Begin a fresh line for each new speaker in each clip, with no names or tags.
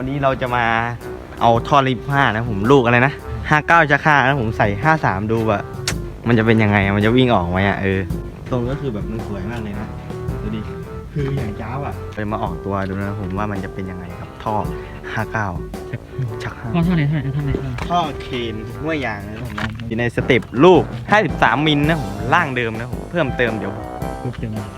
วันนี้เราจะมาเอาท่อลิฟห้านะผมลูกอะไรนะห้าเก้าจะค่านะผมใส่ห้าสามดูแบบมันจะเป็นยังไงอะมันจะวิ่งออกไหมอะเออตรงก็คือแบบมันสวยมากเลยนะดูดิคืออย่างเจ้าอะเลยมาออกตัวดูนะผมว่ามันจะเป็นยังไงครับท่อห้าเก้าชักห้า
พ่อเท่าไหร่เท่าไหร่เท่าไหร่เท่าไหร่
ท่อเคนห้วยยางนะผมนะอยู่ในสเต็ปลูก53มิลนะผมล่างเดิมนะผมเพิ่มเติมเดี๋ยว
รูปเต็มเลย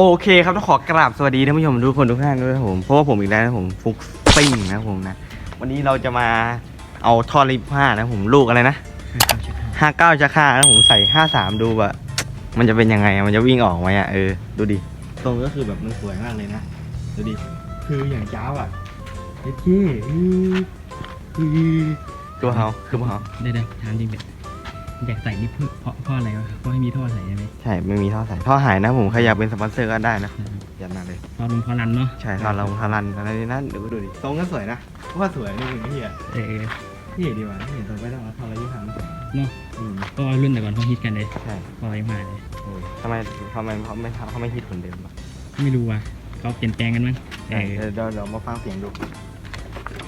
โอเคครับต้องขอกราบสวัสดีท่านผู้ชมทุกคนทุกท่านด้วยนะผมเพราะว่าผมอีกแล้วนะผมฟุกซิ่งนะผมนะ วันนี้เราจะมาเอาท่อลิฟห้านะผมลูกอะไรนะห้าเก้าจะค่านะผมใส่ห้าสามดูแบบมันจะเป็นยังไงอะมันจะวิ่งออกไหมอะเออดูดิตรงก็คือแบบมันสวยมากเลยนะดูดิคืออย่างเจ้าอะเจ๊จี้ตัวเขาคือเขา
เดี๋ยวเดี๋ยวถามจริงเด็ก อยากใส่นี่เพื่อเพราะเพราะอะไรวะเพราะให้มีท่อใส่ใช่ไหม
ใช่ไม่มีท่อใส่ท่อหายนะผมใครอยากเป็นสปอนเซอร์ก็ได้นะยันมาเลย
ท่อลงท่อรันเนาะ
ใช่ท่อเราทารันอะไรนี่นั่นเดี๋ยวดูดิตรงก็สวยนะว่าสวยนี่คือพี่อะ
เออเออ
พี่ดีว่ะพี่เห็นตรงไม่ต้องเอาท่ออะไรยี่ห้อ
เนาะ
อืม
ก็รุ่นแต่ก่อนเขาฮิตกันเลย
ใช่
พออะไรมาเลย
เออทำไมทำไมเขาไม่ทำเขาไม่ฮิตเหมือนเดิมอะ
ไม่รู้ว่ะเขาเปลี่ยนแปลงกันมั้งเออ
เดี๋ยวเดี๋ยวเดี๋ยวมาฟังเสียงดู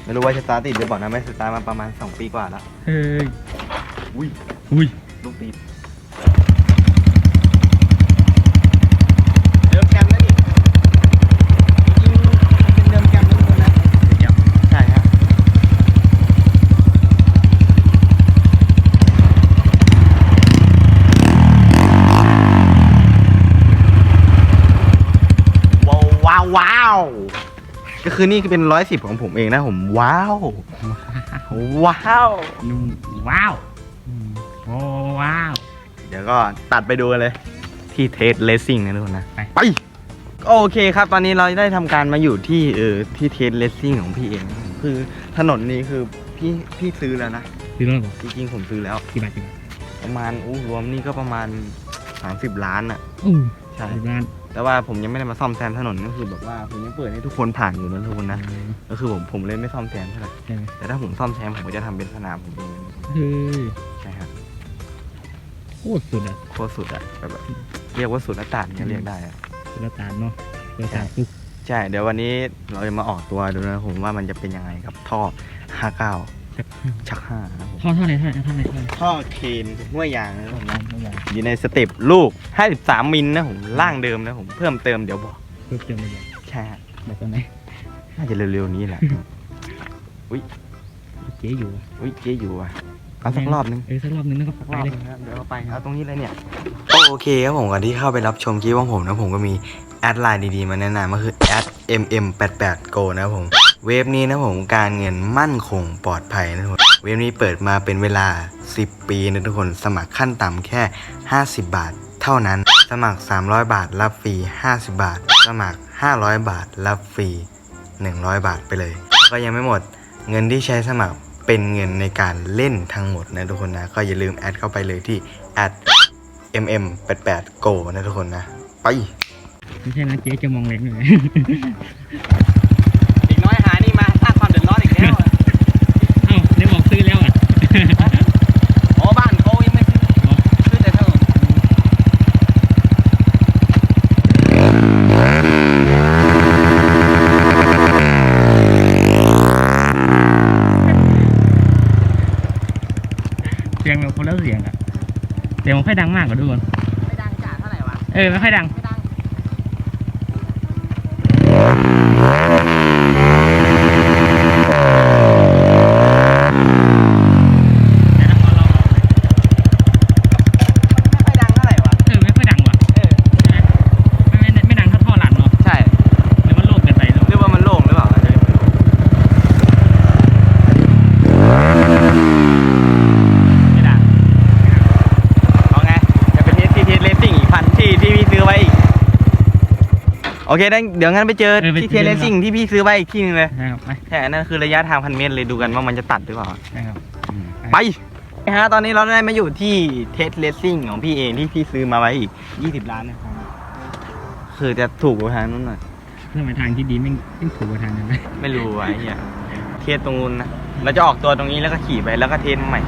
ไม่รู้ว่าจะสตาร์ทติดหรือเปล่านะไม่สตาร์ทมาประมาณ2ปีกว่าแล้ว
เฮ้ย
อุ้ย
อุ้ย
ลูกติดเดิมแกมนะนี่จริงๆมันเป็นเดิมแกมนะทุกคนนะ
เดี๋ยว
ใช่ฮะว้าวว้าวว้าวก็คือนี่คือเป็นร้อยสิบของผมเองนะผมว้าว ว้าว
นุ่มว้าวอืมโอ้ ว้าว
เดี๋ยวก็ตัดไปดูกันเลย ที่เทสเลสซิ่งนะทุกคนนะ
ไป
ไป โอเคครับ ตอนนี้เราได้ทำการมาอยู่ที่เออที่เทสเลสซิ่งของพี่เอง คือถนนนี้คือพี่พี่ซื้อแล้วนะ
ซื้อรถบอก
จริงๆผมซื้อแล้ว
กี่บาทกี่บาท
ประมาณอู้รวมนี่ก็ประมาณ 30 ล้านอะ
อู้
ใช่
บ้าน
แต่ว่าผมยังไม่ได้มาซ่อมแซมถนนก็คือแบบว่าผมยังเปิดให้ทุกคนผ่านอยู่นะทุกคนนะ ก็คือผมผมเลยไม่ซ่อมแซมเท่าไหร่
ใช่ไหม
แต่ถ้าผมซ่อมแซมผมก็จะทำเป็นสนามผมเอง
เฮ้ย
ใช่ครับ
โคตรสุดอะ
โคตรสุดอะแบบแบบ เรียกว่าสุดละตานก็เรียกได้อะ
สุดละตาลเนาะสุดละตาลปุ๊บ
ใช่ เดี๋ยววันนี้เราจะมาออกตัวดูนะผมว่ามันจะเป็นยังไงกับท่อ 59 ชัก5นะผม
ท่อเท่าไหร่เท่าไหร่เท่าไหร่เท่าไหร่
ท่อเคนห้วยยางนะผมนะ
ท่อใหญ่
อยู่ในสเต็ปลูก 53 มิลนะผมล่างเดิมนะผมเพิ่มเติมเดี๋ยวบอก
รูปเต็มเลย
ใช่ฮะ
แบบตอนไหน
น่าจะเร็วๆนี้แหละ
เจ๊อยู่อะ
อุ้ยเจ๊อยู่อะ เอาสักรอบนึง
เออสักรอบนึงแล้วก็
สัก
ไป
รอบ
เลย
นึงครับเดี๋ยวเราไปเอาตรงนี้เลยเนี่ยโอเคครับผมก่อนที่เข้าไปรับชมคลิปของผมนะผมก็มีแอดไลน์ดีๆมาแนะนำก็คือแอด mm88go นะครับผมเว็บนี้นะผมการเงินมั่นคงปลอดภัยนะทุกคนเว็บนี้เปิดมาเป็นเวลา 10 ปีนะทุกคนสมัครขั้นต่ำแค่ 50 บาท เท่านั้น สมัคร 300 บาทรับฟรี 50 บาท สมัคร 500 บาทรับฟรี 100 บาทไปเลย ก็ยังไม่หมดเงินที่ใช้สมัคร เป็นเงินในการเล่นทั้งหมดนะทุกคนนะ ก็อย่าลืมแอดเข้าไปเลยที่ mm88go นะทุกคนนะ ไป
ไม่ใช่นะเจ๊จะมองเล็กเลย
สียงมัน
ค่อยดังมากกว่าทุกคน
ไม่ดังจ่าเท่าไหร่วะ
เออไม่ค่อยดัง
ไม่ดัง
แต่ถ้าพอเราออกเลย
ไม่ค่อยดังเท่าไหร่วะ
เออไม่ค่อยดังว่ะ
เออ
ใช่ไหมไม่ไม่ไม่ดังเท่าท่อหลังเนาะ
ใช่
หรือมันโล่งเกินไปหรอ
หรือว่ามันโล่งหรือเปล่าอันนี้ไม่รู้
ไม่ดัง
เอาไง จะเป็นเทสที่เทสเลสซิ่งอีกพันที่ที่พี่ซื้อไว้อีก โอเคได้เดี๋ยวงั้นไปเจอ
เออไป
ที่เทเลซิ่งที่พี่ซื้อไว้อีกที่หนึงเลย
นะครับไป
ใช่อันนั่นคือระยะทางพันเมตรเลยดูกันว่ามันจะตัดหรือเปล่า
นะครับ
ไปนะฮะตอนนี้เราได้มาอยู่ที่เทสเลสซิ่งของพี่เองที่พี่ซื้อมาไว้อีก 20 ล้านนะครับ คือจะถูกกว่าทางนู้นหน่อย
เพื่อมาทางที่ดีไม่ไม่ถูกกว่าทางนั้นไหม
ไม่รู้ว่ะไอ้เหี้ยเทสตรงนู้นนะ เราจะออกตัวตรงนี้แล้วก็ขี่ไปแล้วก็เทสใหม่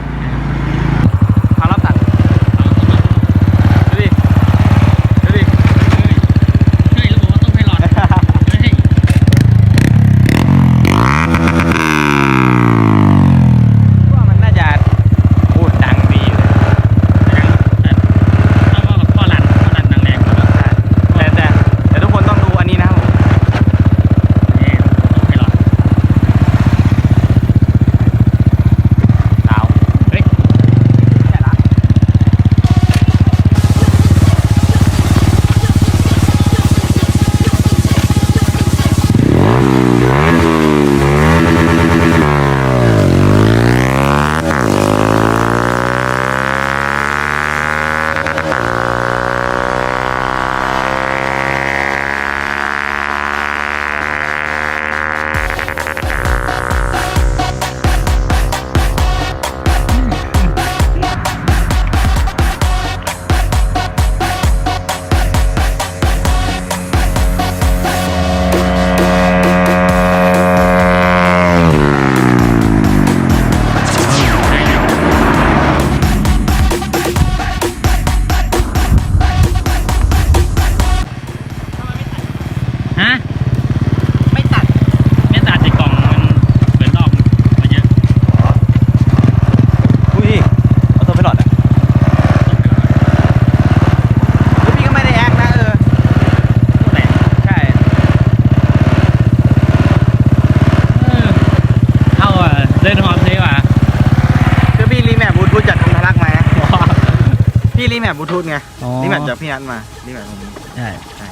ทูธไง
อ๋อ
รีแมปจากพี่นัทมารีแมปของผม
ใช่
ใช่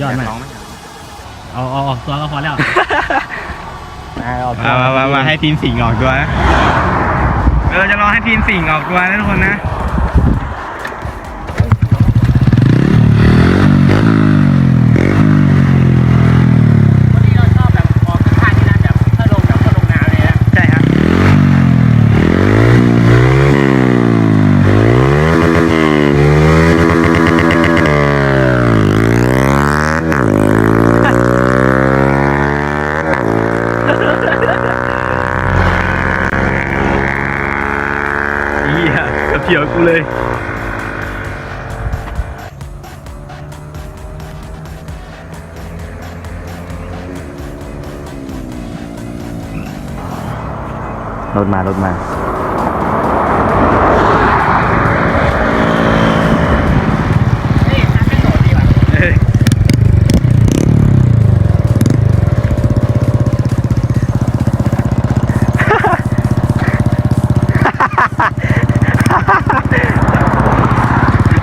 ยอดมาก
กร้องไหม
เอาเอาออกตัวก็พอแล้ว
มามามามาให้ทีมสิงห์ออกตัวนะ เออจะรอให้ทีมสิงห์ออกตัวนะทุกคนนะ
กูเลย
รถมารถมา
นี่ทางไม่โดดดีว่ะ
เอ้ย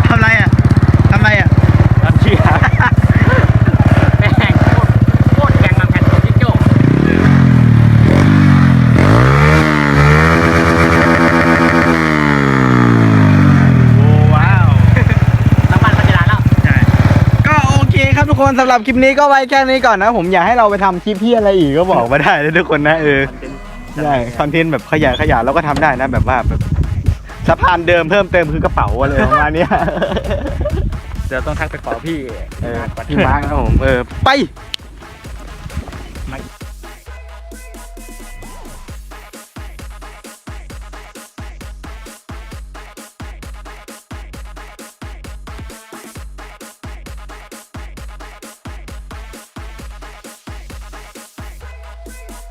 ทำไรอะ ทำไรอะ
รับเชื่อแม่งโคตรโคตรแข่งกับแผ่นของจิ๊กโจ้
โอ้ว้าว
น้ำมันมันจะร้านแล้ว
ใช่ ก็โอเคครับ ทุกคนสำหรับคลิปนี้ก็ไว้แค่นี้ก่อนนะ ผมอยากให้เราไปทำคลิปที่อะไรอีกก็บอกมาได้เลยทุกคนนะเออใช่คอนเทนต์แบบขยายขยายเราก็ทำได้นะแบบว่าแบบสะพานเดิมเพิ่มเติมคือกระเป๋าอะไรประมาณเนี้ย
เดี๋ยวต้องทักไปขอพี่
เออพี่มาร์กนะผมเออไป
มา Bring